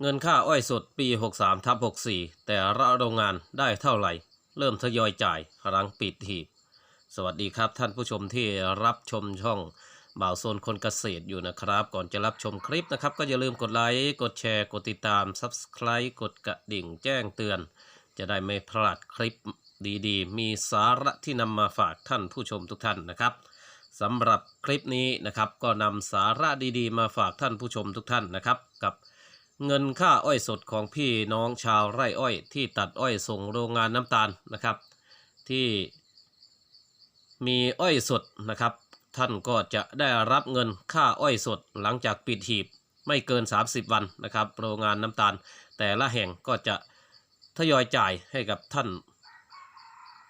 เงินค่าอ้อยสดปี 63ทับ64 แต่ละโรงงานได้เท่าไหร่ เริ่มทยอยจ่ายหลังปิดหีบสวัสดีครับท่านผู้ชมที่รับชมช่องบ่าวโซนคนเกษตรอยู่นะครับ ก่อนจะรับชมคลิปนะครับ ก็อย่าลืมกดไลค์กดแชร์กดติดตาม Subscribe กดกระดิ่งแจ้งเตือน จะได้ไม่พลาดคลิปดีๆ มีสาระที่นำมาฝากท่านผู้ชมทุกท่านนะครับสำหรับคลิปนี้นะครับก็นำสาระดีๆ มาฝากท่านผู้ชมทุกท่านนะครับ กับ เงินค่าอ้อยสดของพี่น้องชาวไร่อ้อย ที่ตัดอ้อยส่งโรงงานน้ำตาลนะครับ ที่มีอ้อยสดนะครับ ท่านก็จะได้รับเงินค่าอ้อยสดหลังจากปิดหีบไม่เกิน 30 วันนะครับโรงงานน้ำตาล แต่ละแห่งก็จะทยอยจ่ายให้กับท่าน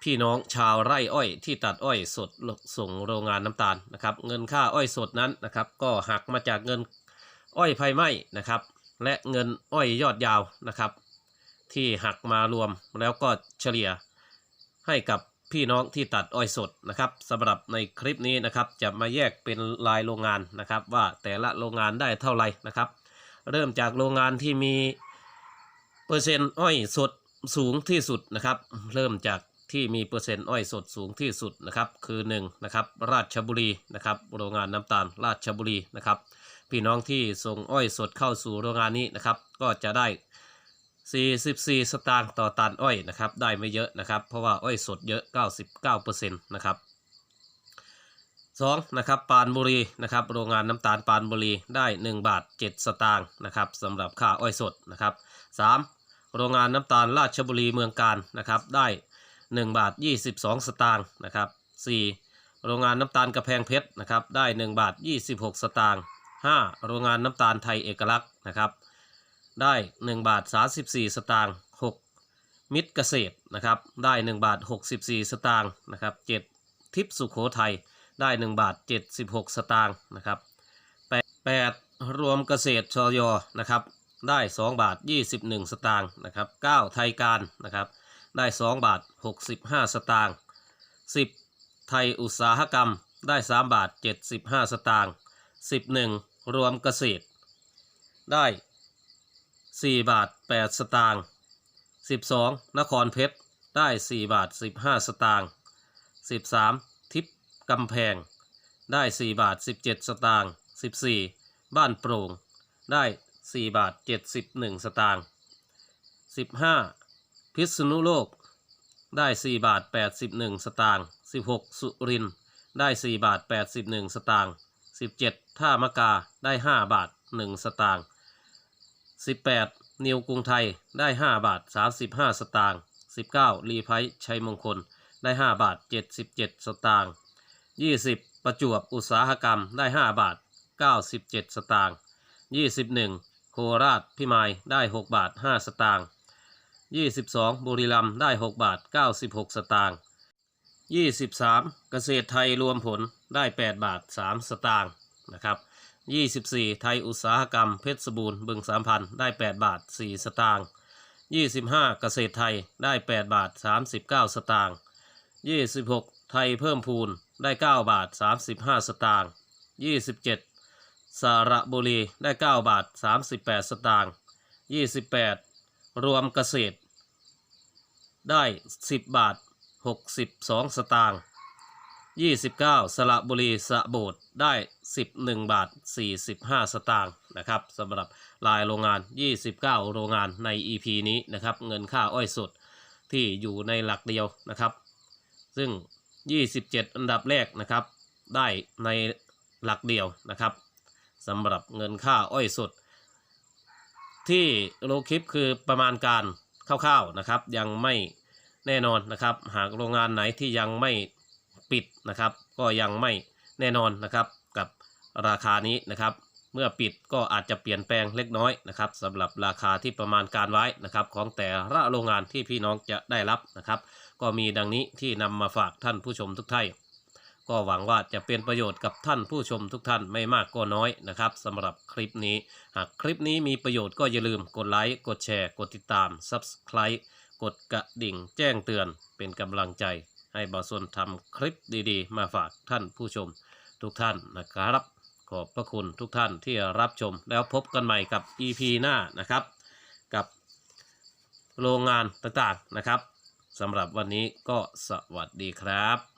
พี่น้องชาวไร่อ้อย ที่ตัดอ้อยสดส่งโรงงานน้ำตาลนะครับ เงินค่าอ้อยสดนั้นนะครับ ก็หักมาจากเงินอ้อยไฟไหม้นะครับ และเงินอ้อยยอดยาวนะครับ ที่หักมารวมแล้วก็เฉลี่ยให้กับพี่น้องที่ตัดอ้อยสดนะครับสำหรับในคลิปนี้นะครับ จะมาแยกเป็นรายโรงงานนะครับ ว่าแต่ละโรงงานได้เท่าไหร่นะครับ เริ่มจากโรงงานที่มีเปอร์เซ็นต์อ้อยสดสูงที่สุดนะครับ เริ่มจากที่มีเปอร์เซ็นต์อ้อยสดสูงที่สุดนะครับ คือ1นะครับราชบุรีนะครับโรงงานน้ำตาลราชบุรีนะครับ พี่น้องที่ส่งอ้อยสดเข้าสู่โรงงานนี้นะครับ ก็จะได้ 44 สตางค์ต่อตันอ้อยนะครับ ได้ไม่เยอะนะครับ เพราะว่าอ้อยสดเยอะ 99%นะครับ2นะครับปานบุรีนะครับโรงงานน้ำตาลปานบุรีได้ 1 บาท 7 สตางค์นะครับสำหรับค่าอ้อยสดนะครับ 3. โรงงานน้ำตาลราชบุรีเมืองการนะครับได้ 1 บาท 22 สตางค์นะครับ 4. โรงงานน้ำตาลกระแพงเพชรนะครับได้ 1 บาท 26 สตางค์ 5. โรงงานน้ำตาลไทยเอกลักษณ์นะครับ ได้ 1 บาท 34 สตางค์ 6. มิตรเกษตรนะครับได้ 1 บาท 64 สตางค์นะครับ 7. ทิพสุขโขทัยได้ 1 บาท 76 สตางค์นะครับ 8. รวมเกษตรชอยนะครับได้ 2 บาท 21 สตางค์นะครับ 9. ไทยการนะครับได้ 2 บาท 65 สตางค์ 10. ไทยอุตสาหกรรมได้ 3 บาท 75 สตางค์ 11. รวมเกษตร ได้ 4 บาท 8 สตางค์ 12. นครเพชร ได้ 4 บาท 15 สตางค์ 13. ทิพย์กำแพง ได้ 4 บาท 17 สตางค์ 14. บ้านโปร่ง ได้ 4 บาท 71 สตางค์ 15. พิษณุโลก ได้ 4 บาท 81 สตางค์ 16. สุรินได้ 4 บาท 81 สตางค์ 17. ท่ามะกาได้ 5 บาท 1 สตางค์ 18. นิวกรุงไทยได้ 5 บาท 35 สตางค์ 19. รีไพชัยมงคลได้ 5 บาท 77 สตางค์ 20. ประจวบอุตสาหกรรมได้ 5 บาท 97 สตางค์ 21. โคราชพิมายได้ 6 บาท 5 สตางค์ 22. บุรีรัมย์ได้ 6 บาท 96 สตางค์ 23. เกษตรไทยรวมผลได้8บาท3สตางค์นะครับ 24. ไทยอุตสาหกรรมเพชรบูรณ์บึงสามพันได้8บาท4สตางค์ 25. เกษตรไทยได้8บาท39สตางค์ 26. ไทยเพิ่มพูนได้9บาท35สตางค์ 27. สระบุรีได้9บาท38สตางค์ 28. รวมเกษตรได้10บาท 62 สตางค์ 29 สระบุรีสะโบดได้ 11 บาท 45 สตางค์นะครับสำหรับรายโรงงาน 29 โรงงานใน EP นี้นะครับเงินค่าอ้อยสดที่อยู่ในหลักเดียวนะครับ ซึ่ง 27 อันดับแรกนะครับ ได้ในหลักเดียวนะครับสำหรับเงินค่าอ้อยสด ที่โลคลิปคือประมาณการคร่าวๆนะครับ ยังไม่ แน่นอนนะครับ หากโรงงานไหนที่ยังไม่ปิดนะครับ ก็ยังไม่แน่นอนนะครับกับราคานี้นะครับ เมื่อปิดก็อาจจะเปลี่ยนแปลงเล็กน้อยนะครับสำหรับราคาที่ประมาณการไว้นะครับ ของแต่ละโรงงานที่พี่น้องจะได้รับนะครับ ก็มีดังนี้ที่นำมาฝากท่านผู้ชมทุกท่านก็หวังว่าจะเป็นประโยชน์กับท่านผู้ชมทุกท่านไม่มากก็น้อยนะครับสำหรับคลิปนี้ หากคลิปนี้มีประโยชน์ก็อย่าลืมกดไลค์กดแชร์ กดติดตาม Subscribe กดกระดิ่งแจ้งเตือนเป็นกำลังใจ ให้บอส่วนทำคลิปดีๆ มาฝากท่านผู้ชมทุกท่านนะครับ ขอบพระคุณทุกท่านที่รับชมแล้วพบกันใหม่กับ EP หน้านะครับ กับโรงงานต่างๆนะครับสำหรับวันนี้ก็สวัสดีครับ